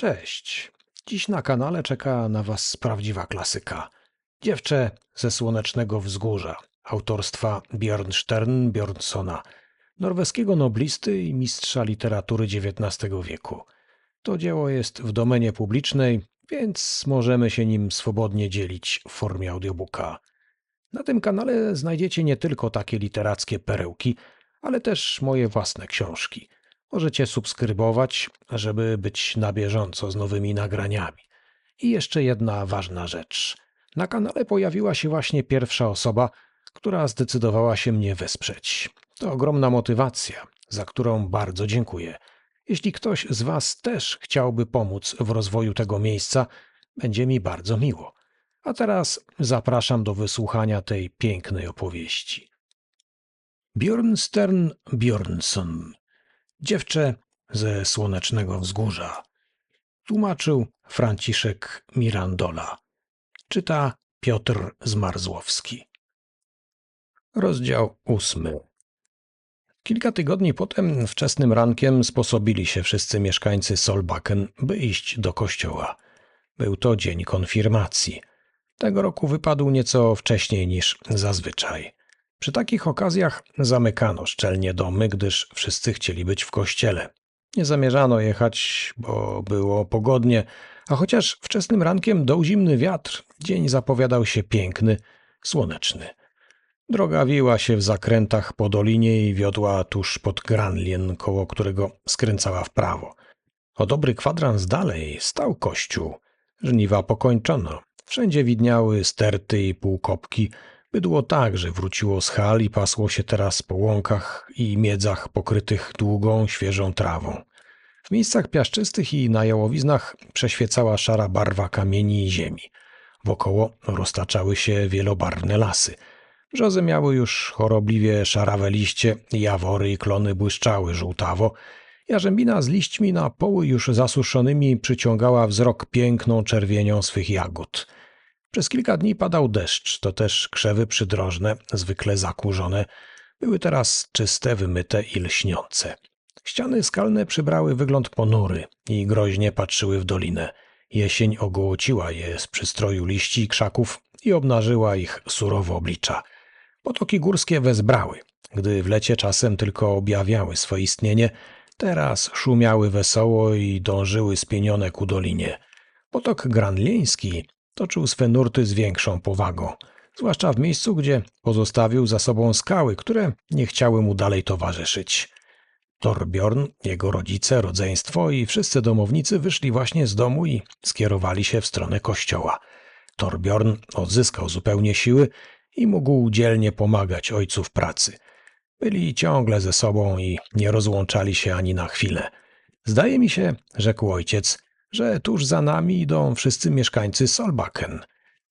Cześć. Dziś na kanale czeka na Was prawdziwa klasyka. Dziewczę ze słonecznego wzgórza autorstwa Björnstern Björnsona, norweskiego noblisty i mistrza literatury XIX wieku. To dzieło jest w domenie publicznej, więc możemy się nim swobodnie dzielić w formie audiobooka. Na tym kanale znajdziecie nie tylko takie literackie perełki, ale też moje własne książki – Możecie subskrybować, żeby być na bieżąco z nowymi nagraniami. I jeszcze jedna ważna rzecz. Na kanale pojawiła się właśnie pierwsza osoba, która zdecydowała się mnie wesprzeć. To ogromna motywacja, za którą bardzo dziękuję. Jeśli ktoś z Was też chciałby pomóc w rozwoju tego miejsca, będzie mi bardzo miło. A teraz zapraszam do wysłuchania tej pięknej opowieści. Bjornstern Bjornsson Dziewczę ze słonecznego wzgórza. Tłumaczył Franciszek Mirandola. Czyta Piotr Zmarzłowski. Rozdział ósmy. Kilka tygodni potem, wczesnym rankiem, sposobili się wszyscy mieszkańcy Solbaken, by iść do kościoła. Był to dzień konfirmacji. Tego roku wypadł nieco wcześniej niż zazwyczaj. Przy takich okazjach zamykano szczelnie domy, gdyż wszyscy chcieli być w kościele. Nie zamierzano jechać, bo było pogodnie, a chociaż wczesnym rankiem dął zimny wiatr, dzień zapowiadał się piękny, słoneczny. Droga wiła się w zakrętach po dolinie i wiodła tuż pod Granlien, koło którego skręcała w prawo. O dobry kwadrans dalej stał kościół. Żniwa pokończono. Wszędzie widniały sterty i półkopki, Bydło także wróciło z hal i pasło się teraz po łąkach i miedzach pokrytych długą, świeżą trawą. W miejscach piaszczystych i na jałowiznach przeświecała szara barwa kamieni i ziemi. Wokoło roztaczały się wielobarwne lasy. Brzozy miały już chorobliwie szarawe liście, jawory i klony błyszczały żółtawo. Jarzębina z liśćmi na poły już zasuszonymi przyciągała wzrok piękną czerwienią swych jagód – przez kilka dni padał deszcz, to też krzewy przydrożne, zwykle zakurzone, były teraz czyste, wymyte i lśniące. Ściany skalne przybrały wygląd ponury i groźnie patrzyły w dolinę. Jesień ogołociła je z przystroju liści i krzaków i obnażyła ich surowe oblicza. Potoki górskie wezbrały. Gdy w lecie czasem tylko objawiały swoje istnienie, teraz szumiały wesoło i dążyły spienione ku dolinie. Potok granlieński toczył swe nurty z większą powagą, zwłaszcza w miejscu, gdzie pozostawił za sobą skały, które nie chciały mu dalej towarzyszyć. Torbjorn, jego rodzice, rodzeństwo i wszyscy domownicy wyszli właśnie z domu i skierowali się w stronę kościoła. Torbjorn odzyskał zupełnie siły i mógł dzielnie pomagać ojcu w pracy. Byli ciągle ze sobą i nie rozłączali się ani na chwilę. Zdaje mi się, rzekł ojciec, że tuż za nami idą wszyscy mieszkańcy Solbaken.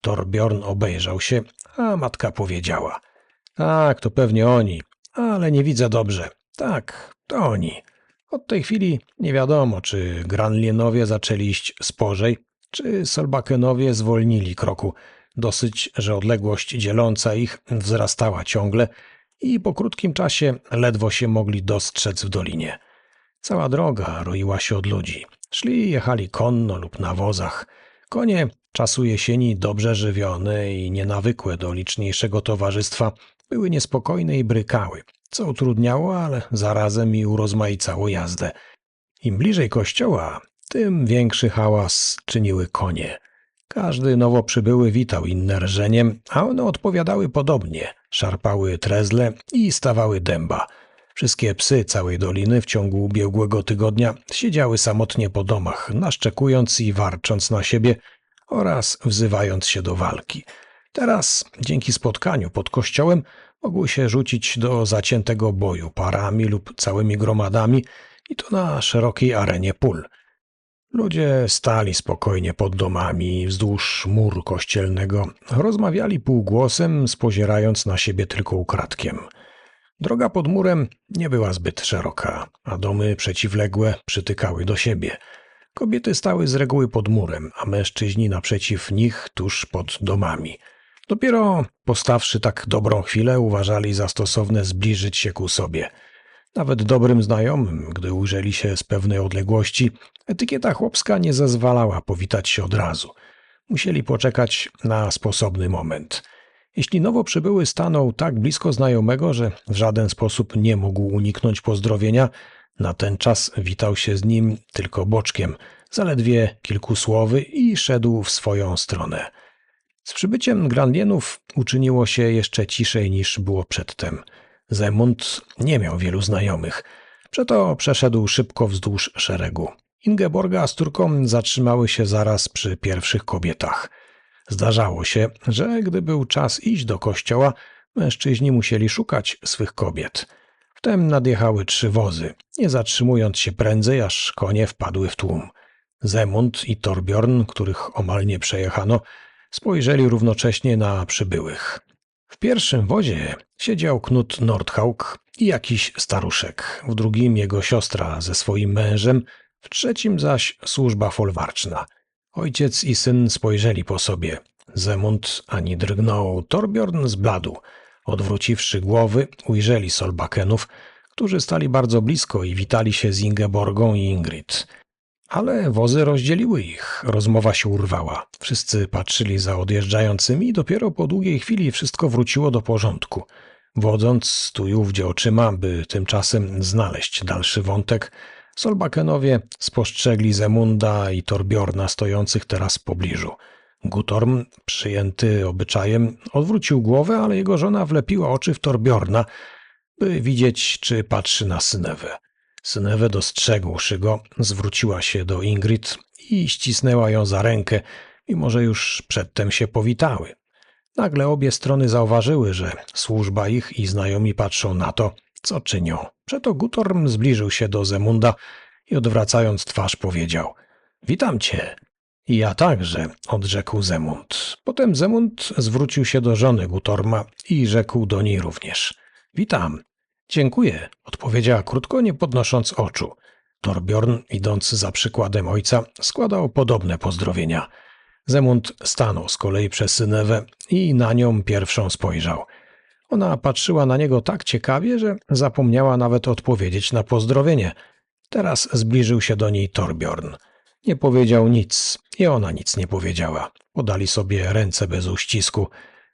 Torbjorn obejrzał się, a matka powiedziała. Tak, to pewnie oni, ale nie widzę dobrze. Tak, to oni. Od tej chwili nie wiadomo, czy Granlienowie zaczęli iść spożej, czy Solbakenowie zwolnili kroku. Dosyć, że odległość dzieląca ich wzrastała ciągle i po krótkim czasie ledwo się mogli dostrzec w dolinie. Cała droga roiła się od ludzi. Szli i jechali konno lub na wozach. Konie czasu jesieni dobrze żywione i nienawykłe do liczniejszego towarzystwa były niespokojne i brykały, co utrudniało, ale zarazem i urozmaicało jazdę. Im bliżej kościoła, tym większy hałas czyniły konie. Każdy nowo przybyły witał inne rżeniem, a one odpowiadały podobnie, szarpały trezle i stawały dęba – Wszystkie psy całej doliny w ciągu ubiegłego tygodnia siedziały samotnie po domach, naszczekując i warcząc na siebie oraz wzywając się do walki. Teraz, dzięki spotkaniu pod kościołem, mogły się rzucić do zaciętego boju parami lub całymi gromadami i to na szerokiej arenie pól. Ludzie stali spokojnie pod domami wzdłuż muru kościelnego, rozmawiali półgłosem, spozierając na siebie tylko ukradkiem – Droga pod murem nie była zbyt szeroka, a domy przeciwległe przytykały do siebie. Kobiety stały z reguły pod murem, a mężczyźni naprzeciw nich tuż pod domami. Dopiero postawszy tak dobrą chwilę, uważali za stosowne zbliżyć się ku sobie. Nawet dobrym znajomym, gdy ujrzeli się z pewnej odległości, etykieta chłopska nie zezwalała powitać się od razu. Musieli poczekać na sposobny moment. Jeśli nowo przybyły stanął tak blisko znajomego, że w żaden sposób nie mógł uniknąć pozdrowienia, na ten czas witał się z nim tylko boczkiem, zaledwie kilku słowy i szedł w swoją stronę. Z przybyciem Grandienów uczyniło się jeszcze ciszej niż było przedtem. Zemund nie miał wielu znajomych, przeto przeszedł szybko wzdłuż szeregu. Ingeborga z Turką zatrzymały się zaraz przy pierwszych kobietach. Zdarzało się, że gdy był czas iść do kościoła, mężczyźni musieli szukać swych kobiet. Wtem nadjechały trzy wozy, nie zatrzymując się prędzej, aż konie wpadły w tłum. Zemund i Torbjorn, których omal nie przejechano, spojrzeli równocześnie na przybyłych. W pierwszym wozie siedział Knut Nordhaug i jakiś staruszek, w drugim jego siostra ze swoim mężem, w trzecim zaś służba folwarczna. Ojciec i syn spojrzeli po sobie. Zemund ani drgnął, Torbjorn zbladł. Odwróciwszy głowy, ujrzeli Solbakenów, którzy stali bardzo blisko i witali się z Ingeborgą i Ingrid. Ale wozy rozdzieliły ich, rozmowa się urwała. Wszyscy patrzyli za odjeżdżającymi i dopiero po długiej chwili wszystko wróciło do porządku. Wodząc tu i ówdzie oczyma, by tymczasem znaleźć dalszy wątek, Solbakenowie spostrzegli Zemunda i Torbjorna stojących teraz w pobliżu. Gutorm, przyjęty obyczajem, odwrócił głowę, ale jego żona wlepiła oczy w Torbjorna, by widzieć, czy patrzy na Synewę. Synewę dostrzegłszy go, zwróciła się do Ingrid i ścisnęła ją za rękę, mimo że już przedtem się powitały. Nagle obie strony zauważyły, że służba ich i znajomi patrzą na to, co czynią. Przeto Gutorm zbliżył się do Zemunda i odwracając twarz powiedział – Witam cię. Ja także, odrzekł Zemund. Potem Zemund zwrócił się do żony Gutorma i rzekł do niej również – Witam. Dziękuję, odpowiedziała krótko, nie podnosząc oczu. Torbjorn, idąc za przykładem ojca, składał podobne pozdrowienia. Zemund stanął z kolei przez Synewę i na nią pierwszą spojrzał. Ona patrzyła na niego tak ciekawie, że zapomniała nawet odpowiedzieć na pozdrowienie. Teraz zbliżył się do niej Torbjorn. Nie powiedział nic i ona nic nie powiedziała. Podali sobie ręce bez uścisku.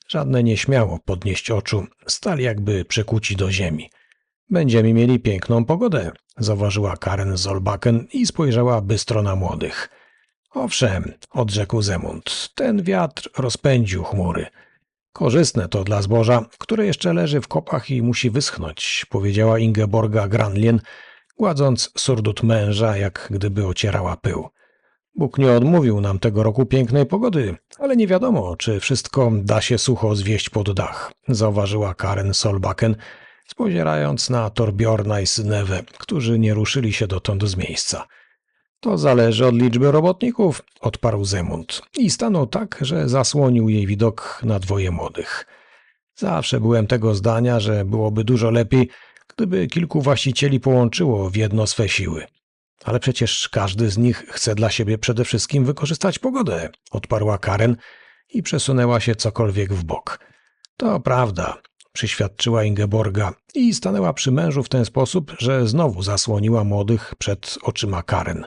Żadne nie śmiało podnieść oczu, stali jakby przykuci do ziemi. Będziemy mieli piękną pogodę, zauważyła Karen Zolbaken i spojrzała bystro na młodych. Owszem, odrzekł Zemund, ten wiatr rozpędził chmury. Korzystne to dla zboża, które jeszcze leży w kopach i musi wyschnąć, powiedziała Ingeborga Granlien, gładząc surdut męża, jak gdyby ocierała pył. Bóg nie odmówił nam tego roku pięknej pogody, ale nie wiadomo, czy wszystko da się sucho zwieść pod dach, zauważyła Karen Solbaken, spozierając na Torbjorna i Synewę, którzy nie ruszyli się dotąd z miejsca. To zależy od liczby robotników, odparł Zemund i stanął tak, że zasłonił jej widok na dwoje młodych. Zawsze byłem tego zdania, że byłoby dużo lepiej, gdyby kilku właścicieli połączyło w jedno swe siły. Ale przecież każdy z nich chce dla siebie przede wszystkim wykorzystać pogodę, odparła Karen i przesunęła się cokolwiek w bok. To prawda, przyświadczyła Ingeborga i stanęła przy mężu w ten sposób, że znowu zasłoniła młodych przed oczyma Karen.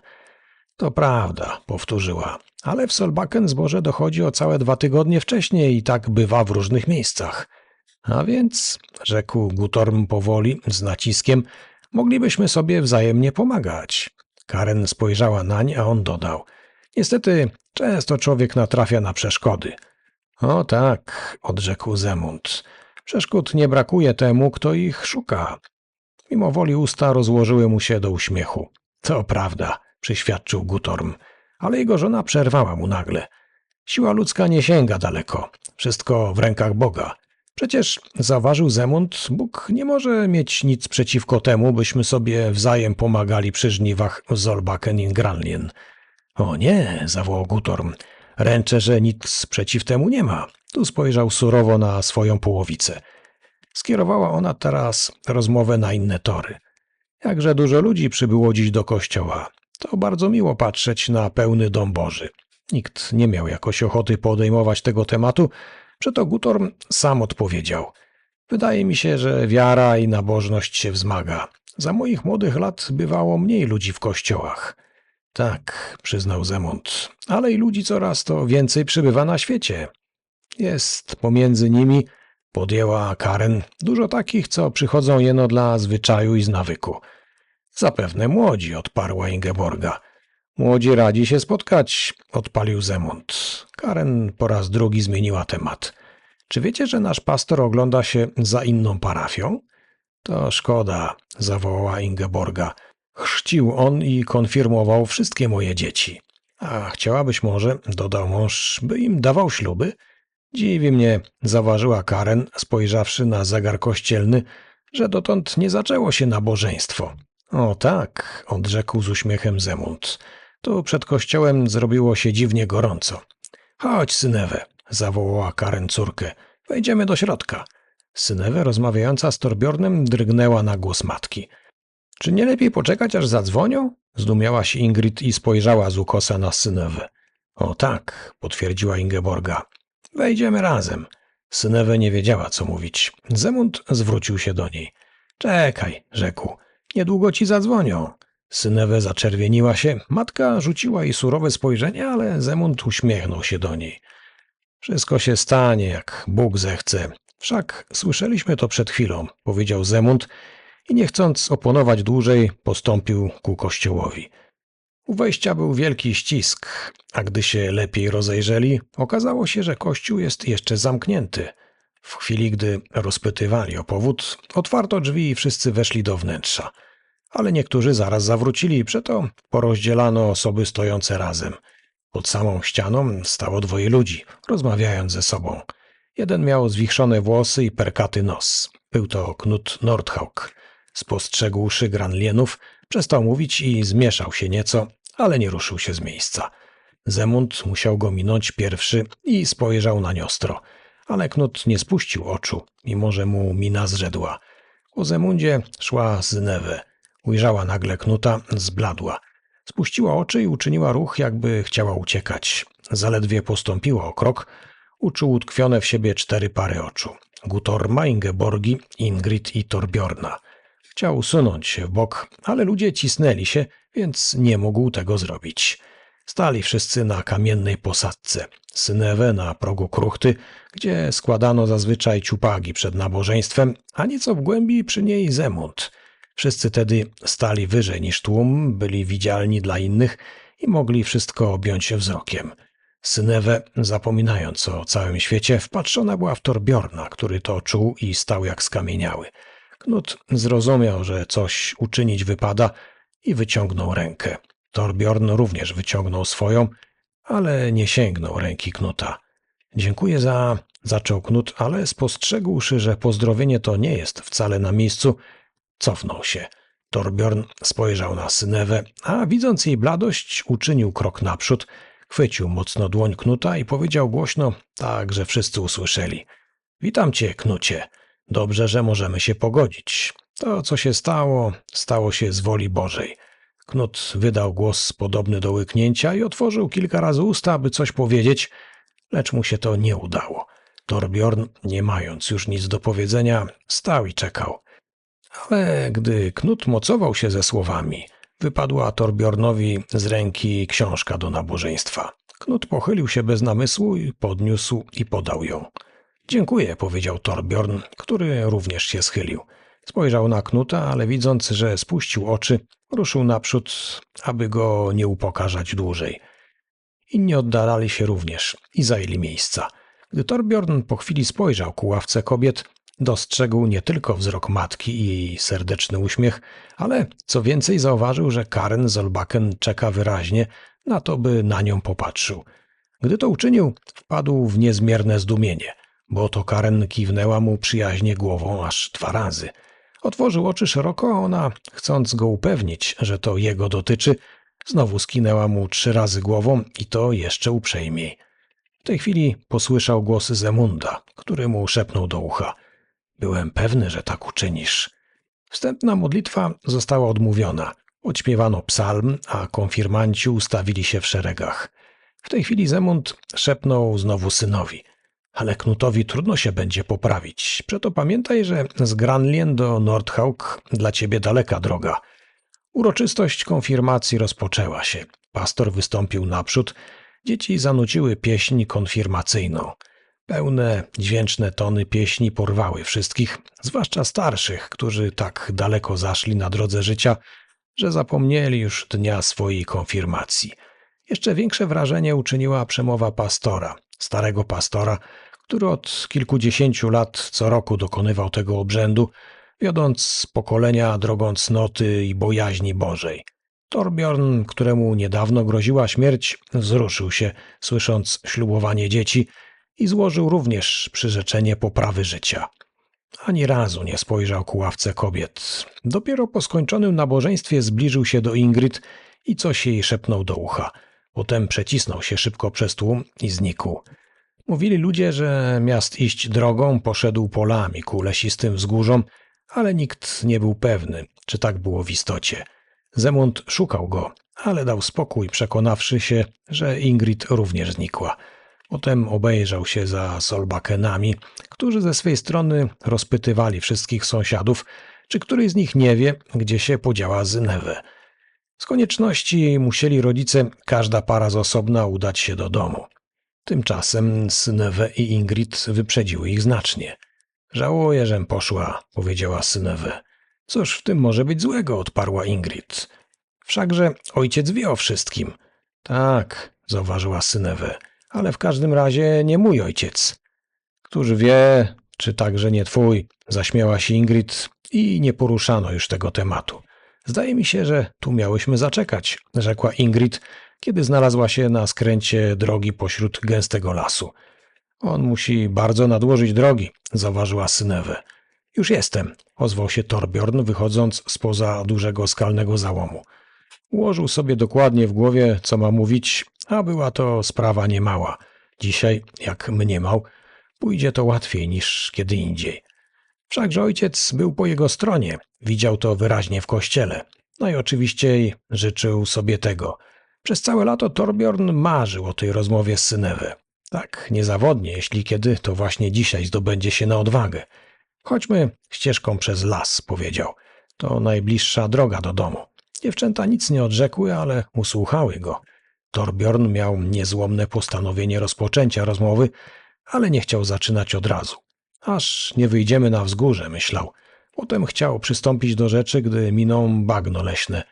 To prawda, powtórzyła, ale w Solbaken zboże dochodzi o całe dwa tygodnie wcześniej i tak bywa w różnych miejscach. A więc, rzekł Gutorm powoli, z naciskiem, moglibyśmy sobie wzajemnie pomagać. Karen spojrzała nań, a on dodał. Niestety, często człowiek natrafia na przeszkody. O tak, odrzekł Zemund. Przeszkód nie brakuje temu, kto ich szuka. Mimo woli usta rozłożyły mu się do uśmiechu. To prawda, przyświadczył Gutorm, ale jego żona przerwała mu nagle. Siła ludzka nie sięga daleko. Wszystko w rękach Boga. Przecież, zauważył Zemund, Bóg nie może mieć nic przeciwko temu, byśmy sobie wzajem pomagali przy żniwach Zolbaken in Granlien. O nie, zawołał Gutorm. Ręczę, że nic przeciw temu nie ma. Tu spojrzał surowo na swoją połowicę. Skierowała ona teraz rozmowę na inne tory. Jakże dużo ludzi przybyło dziś do kościoła. To bardzo miło patrzeć na pełny dom Boży. Nikt nie miał jakoś ochoty podejmować tego tematu, przeto Gutorm sam odpowiedział. Wydaje mi się, że wiara i nabożność się wzmaga. Za moich młodych lat bywało mniej ludzi w kościołach. Tak, przyznał Zemont, ale i ludzi coraz to więcej przybywa na świecie. Jest pomiędzy nimi, podjęła Karen, dużo takich, co przychodzą jeno dla zwyczaju i z nawyku. Zapewne młodzi, odparła Ingeborga. Młodzi radzi się spotkać, odpalił Zemont. Karen po raz drugi zmieniła temat. Czy wiecie, że nasz pastor ogląda się za inną parafią? To szkoda, zawołała Ingeborga. Chrzcił on i konfirmował wszystkie moje dzieci. A chciałabyś może, dodał mąż, by im dawał śluby? Dziwi mnie, zauważyła Karen, spojrzawszy na zegar kościelny, że dotąd nie zaczęło się nabożeństwo. O tak, odrzekł z uśmiechem Zemund. Tu przed kościołem zrobiło się dziwnie gorąco. Chodź, Synewę, zawołała Karen córkę. Wejdziemy do środka. Synewę, rozmawiająca z Torbjornem, drgnęła na głos matki. Czy nie lepiej poczekać, aż zadzwonią? Zdumiała się Ingrid i spojrzała z ukosa na Synewę. O tak, potwierdziła Ingeborga. Wejdziemy razem. Synewę nie wiedziała, co mówić. Zemund zwrócił się do niej. Czekaj, rzekł. Niedługo ci zadzwonią. Synewę zaczerwieniła się, matka rzuciła jej surowe spojrzenie, ale Zemund uśmiechnął się do niej. Wszystko się stanie, jak Bóg zechce. Wszak słyszeliśmy to przed chwilą, powiedział Zemund i nie chcąc oponować dłużej, postąpił ku kościołowi. U wejścia był wielki ścisk, a gdy się lepiej rozejrzeli, okazało się, że kościół jest jeszcze zamknięty. W chwili, gdy rozpytywali o powód, otwarto drzwi i wszyscy weszli do wnętrza. Ale niektórzy zaraz zawrócili, przeto porozdzielano osoby stojące razem. Pod samą ścianą stało dwoje ludzi, rozmawiając ze sobą. Jeden miał zwichrzone włosy i perkaty nos. Był to Knut Nordhaug. Spostrzegłszy Granlienów, przestał mówić i zmieszał się nieco, ale nie ruszył się z miejsca. Zemund musiał go minąć pierwszy i spojrzał na niostro, ale Knut nie spuścił oczu, mimo że mu mina zrzedła. Po Zemundzie szła Zynewę. Ujrzała nagle Knuta, zbladła. Spuściła oczy i uczyniła ruch, jakby chciała uciekać. Zaledwie postąpiła o krok, uczuł utkwione w siebie cztery pary oczu. Gutorma, Ingeborgi, Ingrid i Torbjorna. Chciał usunąć się w bok, ale ludzie cisnęli się, więc nie mógł tego zrobić. Stali wszyscy na kamiennej posadce, Synewę na progu kruchty, gdzie składano zazwyczaj ciupagi przed nabożeństwem, a nieco w głębi przy niej Zemund. Wszyscy tedy stali wyżej niż tłum, byli widzialni dla innych i mogli wszystko objąć wzrokiem. Synewę, zapominając o całym świecie, wpatrzona była w Torbjorna, który to czuł i stał jak skamieniały. Knut zrozumiał, że coś uczynić wypada i wyciągnął rękę. Torbjorn również wyciągnął swoją, ale nie sięgnął ręki Knuta. Dziękuję za... zaczął Knut, ale spostrzegłszy, że pozdrowienie to nie jest wcale na miejscu, cofnął się. Torbjorn spojrzał na Synewę, a widząc jej bladość, uczynił krok naprzód, chwycił mocno dłoń Knuta i powiedział głośno, tak że wszyscy usłyszeli. Witam cię, Knucie. Dobrze, że możemy się pogodzić. To, co się stało, stało się z woli Bożej. Knut wydał głos podobny do łyknięcia i otworzył kilka razy usta, aby coś powiedzieć, lecz mu się to nie udało. Torbjorn, nie mając już nic do powiedzenia, stał i czekał. Ale gdy Knut mocował się ze słowami, wypadła Torbjornowi z ręki książka do nabożeństwa. Knut pochylił się bez namysłu i podniósł i podał ją. Dziękuję, powiedział Torbjorn, który również się schylił. Spojrzał na Knuta, ale widząc, że spuścił oczy, ruszył naprzód, aby go nie upokarzać dłużej. Inni oddalali się również i zajęli miejsca. Gdy Torbjorn po chwili spojrzał ku ławce kobiet, dostrzegł nie tylko wzrok matki i jej serdeczny uśmiech, ale co więcej zauważył, że Karen Zolbaken czeka wyraźnie na to, by na nią popatrzył. Gdy to uczynił, wpadł w niezmierne zdumienie, bo to Karen kiwnęła mu przyjaźnie głową aż dwa razy – Otworzył oczy szeroko, a ona, chcąc go upewnić, że to jego dotyczy, znowu skinęła mu trzy razy głową i to jeszcze uprzejmiej. W tej chwili posłyszał głos Zemunda, który mu szepnął do ucha. Byłem pewny, że tak uczynisz. Wstępna modlitwa została odmówiona. Odśpiewano psalm, a konfirmanci ustawili się w szeregach. W tej chwili Zemund szepnął znowu synowi. ale Knutowi trudno się będzie poprawić. Przeto pamiętaj, że z Granlien do Nordhaug dla ciebie daleka droga. Uroczystość konfirmacji rozpoczęła się. Pastor wystąpił naprzód. Dzieci zanuciły pieśń konfirmacyjną. Pełne, dźwięczne tony pieśni porwały wszystkich, zwłaszcza starszych, którzy tak daleko zaszli na drodze życia, że zapomnieli już dnia swojej konfirmacji. Jeszcze większe wrażenie uczyniła przemowa pastora, starego pastora, który od kilkudziesięciu lat co roku dokonywał tego obrzędu, wiodąc pokolenia drogą cnoty i bojaźni Bożej. Torbjorn, któremu niedawno groziła śmierć, wzruszył się, słysząc ślubowanie dzieci i złożył również przyrzeczenie poprawy życia. Ani razu nie spojrzał ku ławce kobiet. Dopiero po skończonym nabożeństwie zbliżył się do Ingrid i coś jej szepnął do ucha. Potem przecisnął się szybko przez tłum i znikł. Mówili ludzie, że miast iść drogą poszedł polami ku lesistym wzgórzom, ale nikt nie był pewny, czy tak było w istocie. Zemund szukał go, ale dał spokój, przekonawszy się, że Ingrid również znikła. Potem obejrzał się za Solbakenami, którzy ze swej strony rozpytywali wszystkich sąsiadów, czy któryś z nich nie wie, gdzie się podziała Zynewę. Z konieczności musieli rodzice, każda para z osobna, udać się do domu. Tymczasem Synewe i Ingrid wyprzedziły ich znacznie. Żałuję, żem poszła, powiedziała Synewe. Cóż w tym może być złego, odparła Ingrid. Wszakże ojciec wie o wszystkim. Tak, zauważyła Synewe, ale w każdym razie nie mój ojciec. Któż wie, czy także nie twój, zaśmiała się Ingrid i nie poruszano już tego tematu. Zdaje mi się, że tu miałyśmy zaczekać, rzekła Ingrid, kiedy znalazła się na skręcie drogi pośród gęstego lasu. On musi bardzo nadłożyć drogi, zauważyła Synewe. Już jestem, ozwał się Torbjorn, wychodząc spoza dużego skalnego załomu. Ułożył sobie dokładnie w głowie, co ma mówić, a była to sprawa niemała. Dzisiaj, jak mniemał, pójdzie to łatwiej niż kiedy indziej. Wszakże ojciec był po jego stronie, widział to wyraźnie w kościele. No i oczywiście życzył sobie tego. Przez całe lato Torbjorn marzył o tej rozmowie z Synewe. Tak niezawodnie, jeśli kiedy, to właśnie dzisiaj zdobędzie się na odwagę. Chodźmy ścieżką przez las, powiedział. To najbliższa droga do domu. Dziewczęta nic nie odrzekły, ale usłuchały go. Torbjorn miał niezłomne postanowienie rozpoczęcia rozmowy, ale nie chciał zaczynać od razu. Aż nie wyjdziemy na wzgórze, myślał. Potem chciał przystąpić do rzeczy, gdy miną bagno leśne.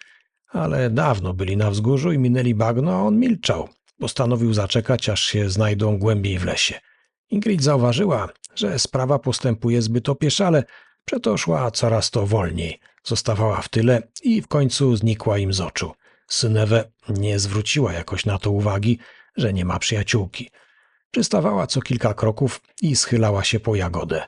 Ale dawno byli na wzgórzu i minęli bagno, a on milczał. Postanowił zaczekać, aż się znajdą głębiej w lesie. Ingrid zauważyła, że sprawa postępuje zbyt opieszale, przeto szła coraz to wolniej. Zostawała w tyle i w końcu znikła im z oczu. Synewe nie zwróciła jakoś na to uwagi, że nie ma przyjaciółki. Przystawała co kilka kroków i schylała się po jagodę.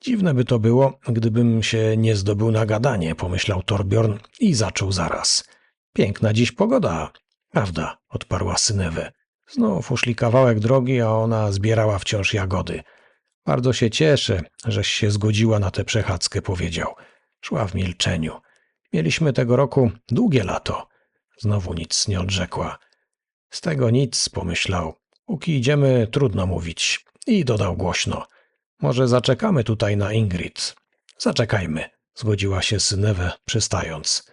Dziwne by to było, gdybym się nie zdobył na gadanie, pomyślał Torbjorn i zaczął zaraz. Piękna dziś pogoda. Prawda, odparła Synewe. Znów uszli kawałek drogi, a ona zbierała wciąż jagody. Bardzo się cieszę, żeś się zgodziła na tę przechadzkę, powiedział. Szła w milczeniu. Mieliśmy tego roku długie lato. Znowu nic nie odrzekła. Z tego nic, pomyślał. Póki idziemy, trudno mówić. I dodał głośno. Może zaczekamy tutaj na Ingrid. Zaczekajmy, zgodziła się Synewe, przystając.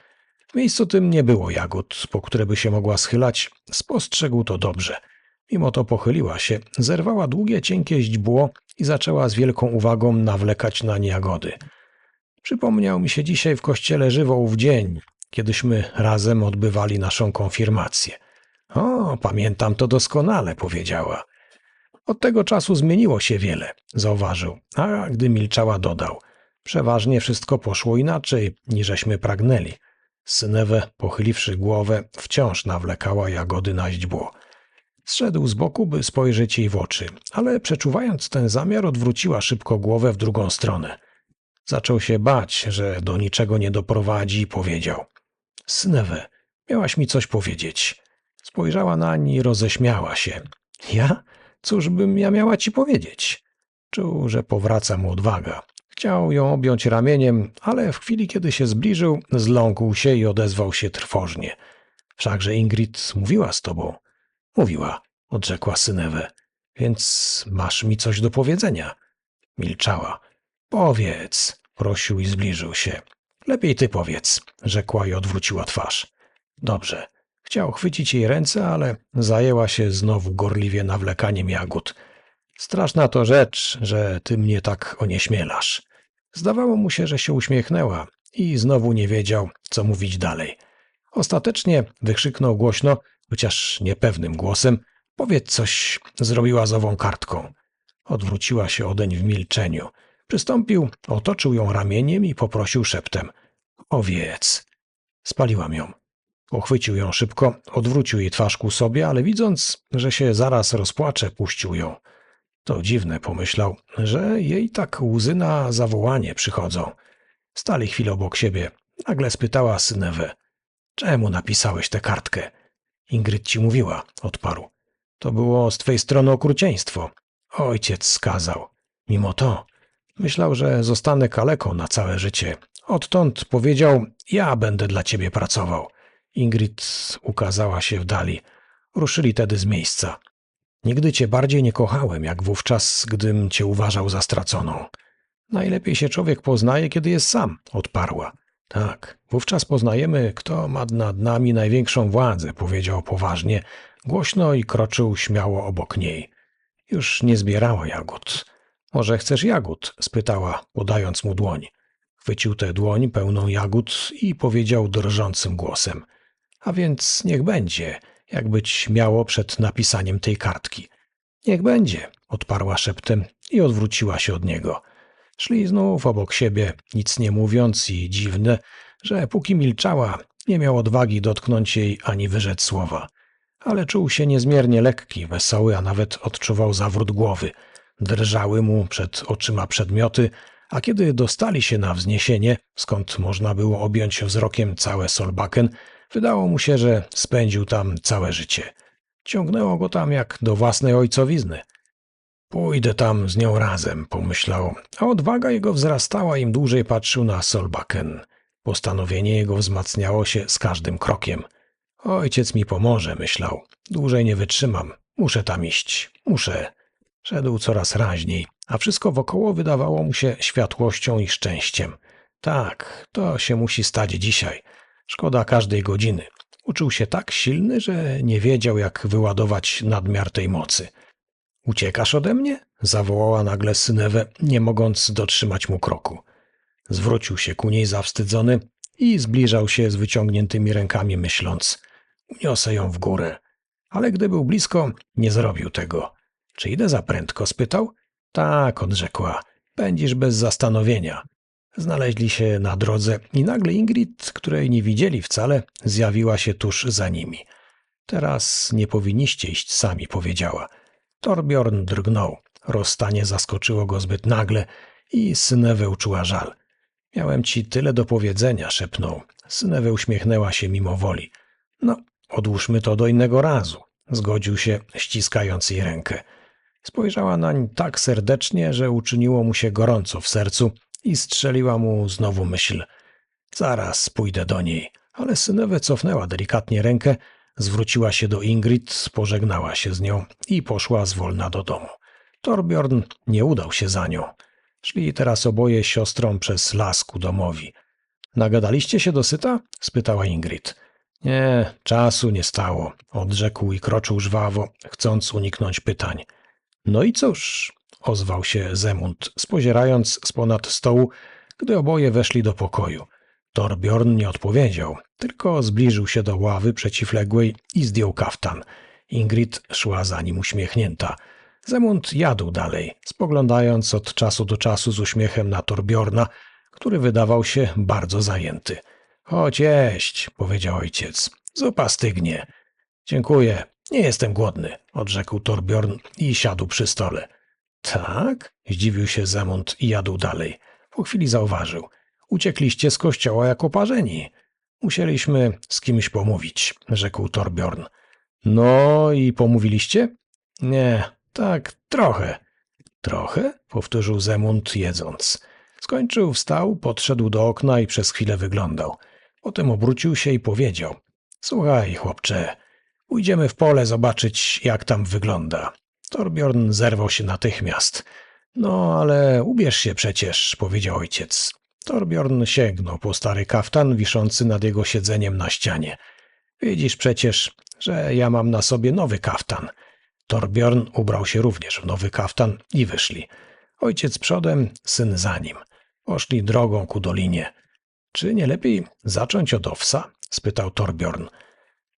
W miejscu tym nie było jagód, po które by się mogła schylać. Spostrzegł to dobrze. Mimo to pochyliła się, zerwała długie, cienkie źdźbło i zaczęła z wielką uwagą nawlekać na nie. Przypomniał mi się dzisiaj w kościele żywą w dzień, kiedyśmy razem odbywali naszą konfirmację. O, pamiętam to doskonale, powiedziała. Od tego czasu zmieniło się wiele, zauważył, a gdy milczała, dodał. Przeważnie wszystko poszło inaczej, niżeśmy pragnęli. Synewe, pochyliwszy głowę, wciąż nawlekała jagody na źdźbło. Zszedł z boku, by spojrzeć jej w oczy, ale przeczuwając ten zamiar, odwróciła szybko głowę w drugą stronę. Zaczął się bać, że do niczego nie doprowadzi i powiedział. Synewe, miałaś mi coś powiedzieć. Spojrzała nań i roześmiała się. Ja? Cóż bym ja miała ci powiedzieć? Czuł, że powraca mu odwaga. Chciał ją objąć ramieniem, ale w chwili, kiedy się zbliżył, zląkł się i odezwał się trwożnie. Wszakże Ingrid mówiła z tobą. Mówiła, odrzekła Synewe. Więc masz mi coś do powiedzenia. Milczała. Powiedz, prosił i zbliżył się. Lepiej ty powiedz, rzekła i odwróciła twarz. Dobrze. Chciał chwycić jej ręce, ale zajęła się znowu gorliwie nawlekaniem jagód. Straszna to rzecz, że ty mnie tak onieśmielasz. Zdawało mu się, że się uśmiechnęła i znowu nie wiedział, co mówić dalej. Ostatecznie wykrzyknął głośno, chociaż niepewnym głosem, powiedz coś zrobiła z ową kartką. Odwróciła się odeń w milczeniu. Przystąpił, otoczył ją ramieniem i poprosił szeptem. Owiec. Spaliłam ją. Uchwycił ją szybko, odwrócił jej twarz ku sobie, ale widząc, że się zaraz rozpłacze, puścił ją. To dziwne, pomyślał, że jej tak łzy na zawołanie przychodzą. Stali chwilę obok siebie. Nagle spytała Synewę. Czemu napisałeś tę kartkę? Ingrid ci mówiła, odparł. To było z twej strony okrucieństwo. Ojciec skazał. Mimo to myślał, że zostanę kaleką na całe życie. Odtąd powiedział, ja będę dla ciebie pracował. Ingrid ukazała się w dali. Ruszyli tedy z miejsca. Nigdy cię bardziej nie kochałem, jak wówczas, gdym cię uważał za straconą. Najlepiej się człowiek poznaje, kiedy jest sam, odparła. Tak, wówczas poznajemy, kto ma nad nami największą władzę, powiedział poważnie, głośno i kroczył śmiało obok niej. Już nie zbierała jagód. Może chcesz jagód? spytała, podając mu dłoń. Chwycił tę dłoń pełną jagód i powiedział drżącym głosem. A więc niech będzie, jakby śmiało przed napisaniem tej kartki. Niech będzie, odparła szeptem i odwróciła się od niego. Szli znów obok siebie, nic nie mówiąc i dziwne, że póki milczała, nie miał odwagi dotknąć jej ani wyrzec słowa. Ale czuł się niezmiernie lekki, wesoły, a nawet odczuwał zawrót głowy. Drżały mu przed oczyma przedmioty, a kiedy dostali się na wzniesienie, skąd można było objąć wzrokiem całe Solbaken, wydało mu się, że spędził tam całe życie. Ciągnęło go tam jak do własnej ojcowizny. Pójdę tam z nią razem, pomyślał, a odwaga jego wzrastała, im dłużej patrzył na Solbaken. Postanowienie jego wzmacniało się z każdym krokiem. Ojciec mi pomoże, myślał. Dłużej nie wytrzymam. Muszę tam iść. Muszę. Szedł coraz raźniej, a wszystko wokoło wydawało mu się światłością i szczęściem. Tak, to się musi stać dzisiaj. Szkoda każdej godziny. Uczył się tak silny, że nie wiedział, jak wyładować nadmiar tej mocy. Uciekasz ode mnie? zawołała nagle Synewę, nie mogąc dotrzymać mu kroku. Zwrócił się ku niej zawstydzony i zbliżał się z wyciągniętymi rękami, myśląc: Uniosę ją w górę. Ale gdy był blisko, nie zrobił tego. Czy idę za prędko? spytał. Tak, odrzekła. Pędzisz bez zastanowienia. Znaleźli się na drodze i nagle Ingrid, której nie widzieli wcale, zjawiła się tuż za nimi. Teraz nie powinniście iść sami, powiedziała. Torbjorn drgnął. Rozstanie zaskoczyło go zbyt nagle i Synewe uczuła żal. Miałem ci tyle do powiedzenia, szepnął. Synewe uśmiechnęła się mimo woli. No, odłóżmy to do innego razu, zgodził się, ściskając jej rękę. Spojrzała nań tak serdecznie, że uczyniło mu się gorąco w sercu i strzeliła mu znowu myśl. Zaraz pójdę do niej, ale Synewe cofnęła delikatnie rękę, zwróciła się do Ingrid, pożegnała się z nią i poszła zwolna do domu. Torbjorn nie udał się za nią. Szli teraz oboje siostrą przez las ku domowi. Nagadaliście się dosyta? spytała Ingrid. Nie, czasu nie stało, odrzekł i kroczył żwawo, chcąc uniknąć pytań. No i cóż, ozwał się Zemund, spozierając z ponad stołu, gdy oboje weszli do pokoju. Torbjorn nie odpowiedział, tylko zbliżył się do ławy przeciwległej i zdjął kaftan. Ingrid szła za nim uśmiechnięta. Zemund jadł dalej, spoglądając od czasu do czasu z uśmiechem na Torbjorna, który wydawał się bardzo zajęty. Chodź jeść, powiedział ojciec. Zupa stygnie. Dziękuję, nie jestem głodny, odrzekł Torbjorn i siadł przy stole. Tak? zdziwił się Zemund i jadł dalej. Po chwili zauważył. Uciekliście z kościoła jako parzeni. Musieliśmy z kimś pomówić, rzekł Torbjorn. No i pomówiliście? Nie, tak, trochę. Trochę? powtórzył Zemund jedząc. Skończył, wstał, podszedł do okna i przez chwilę wyglądał. Potem obrócił się i powiedział: Słuchaj, chłopcze, pójdziemy w pole zobaczyć, jak tam wygląda. Torbjorn zerwał się natychmiast. No, ale ubierz się przecież, powiedział ojciec. Torbjorn sięgnął po stary kaftan wiszący nad jego siedzeniem na ścianie. Widzisz przecież, że ja mam na sobie nowy kaftan. Torbjorn ubrał się również w nowy kaftan i wyszli. Ojciec przodem, syn za nim. Poszli drogą ku dolinie. Czy nie lepiej zacząć od owsa? spytał Torbjorn.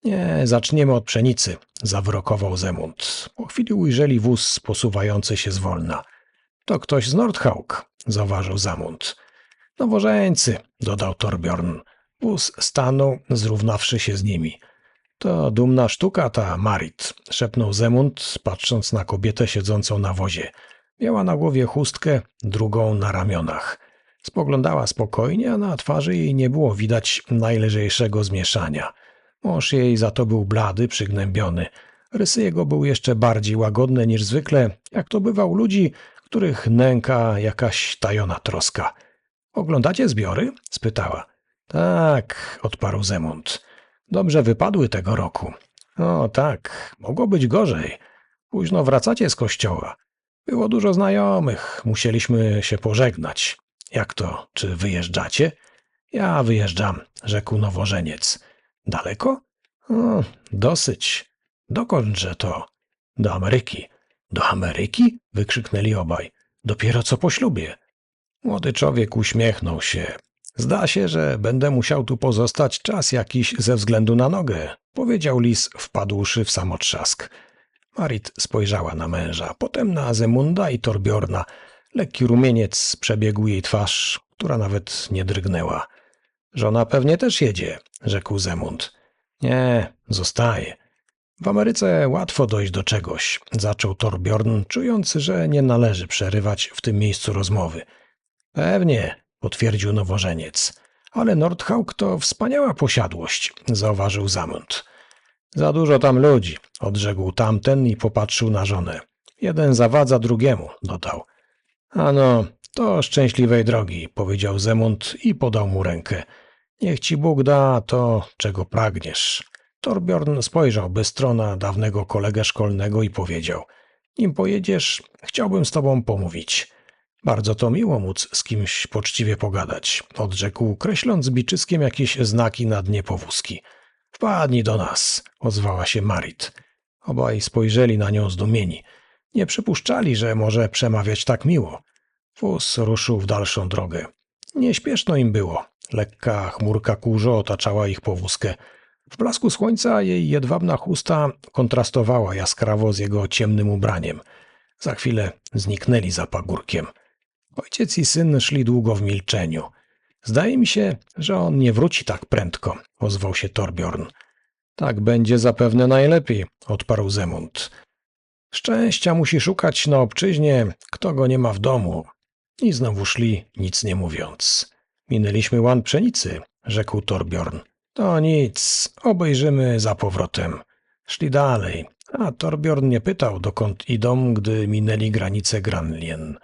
Nie, zaczniemy od pszenicy, zawrokował Zemund. Po chwili ujrzeli wóz posuwający się zwolna. To ktoś z Nordhaug, zauważył Zamund. Nowożeńcy, dodał Torbjorn. Wóz stanął, zrównawszy się z nimi. To dumna sztuka ta Marit, szepnął Zemund, patrząc na kobietę siedzącą na wozie. Miała na głowie chustkę, drugą na ramionach. Spoglądała spokojnie, a na twarzy jej nie było widać najlżejszego zmieszania. Mąż jej za to był blady, przygnębiony. Rysy jego były jeszcze bardziej łagodne niż zwykle, jak to bywa u ludzi, których nęka jakaś tajona troska. Oglądacie zbiory? spytała. Tak, odparł Zemund. Dobrze wypadły tego roku. O tak, mogło być gorzej. Późno wracacie z kościoła. Było dużo znajomych, musieliśmy się pożegnać. Jak to, czy wyjeżdżacie? Ja wyjeżdżam, rzekł nowożeniec. Daleko? Dosyć. Dokądże to? Do Ameryki. Do Ameryki? wykrzyknęli obaj. Dopiero co po ślubie. Młody człowiek uśmiechnął się. Zda się, że będę musiał tu pozostać czas jakiś ze względu na nogę, powiedział lis, wpadłszy w samotrzask. Marit spojrzała na męża, potem na Zemunda i Torbjorna. Lekki rumieniec przebiegł jej twarz, która nawet nie drgnęła. Żona pewnie też jedzie, rzekł Zemund. Nie, zostaje. W Ameryce łatwo dojść do czegoś, zaczął Torbjorn, czujący, że nie należy przerywać w tym miejscu rozmowy. Pewnie, potwierdził nowożeniec. Ale Nordhaug to wspaniała posiadłość, zauważył Zamund. Za dużo tam ludzi, odrzekł tamten i popatrzył na żonę. Jeden zawadza drugiemu, dodał. Ano, to szczęśliwej drogi, powiedział Zemund i podał mu rękę. Niech ci Bóg da to, czego pragniesz. Torbjorn spojrzał bystro na dawnego kolegę szkolnego i powiedział: Nim pojedziesz, chciałbym z tobą pomówić. Bardzo to miło móc z kimś poczciwie pogadać, odrzekł, kreśląc biczyskiem jakieś znaki na dnie powózki. Wpadnij do nas, ozwała się Marit. Obaj spojrzeli na nią zdumieni. Nie przypuszczali, że może przemawiać tak miło. Wóz ruszył w dalszą drogę. Nieśpieszno im było. Lekka chmurka kurzu otaczała ich powózkę. W blasku słońca jej jedwabna chusta kontrastowała jaskrawo z jego ciemnym ubraniem. Za chwilę zniknęli za pagórkiem. Ojciec i syn szli długo w milczeniu. Zdaje mi się, że on nie wróci tak prędko, ozwał się Torbjorn. Tak będzie zapewne najlepiej, odparł Zemund. Szczęścia musi szukać na obczyźnie, kto go nie ma w domu. I znowu szli, nic nie mówiąc. Minęliśmy łan pszenicy, rzekł Torbjorn. To nic, obejrzymy za powrotem. Szli dalej, a Torbjorn nie pytał, dokąd idą, gdy minęli granicę Granlien.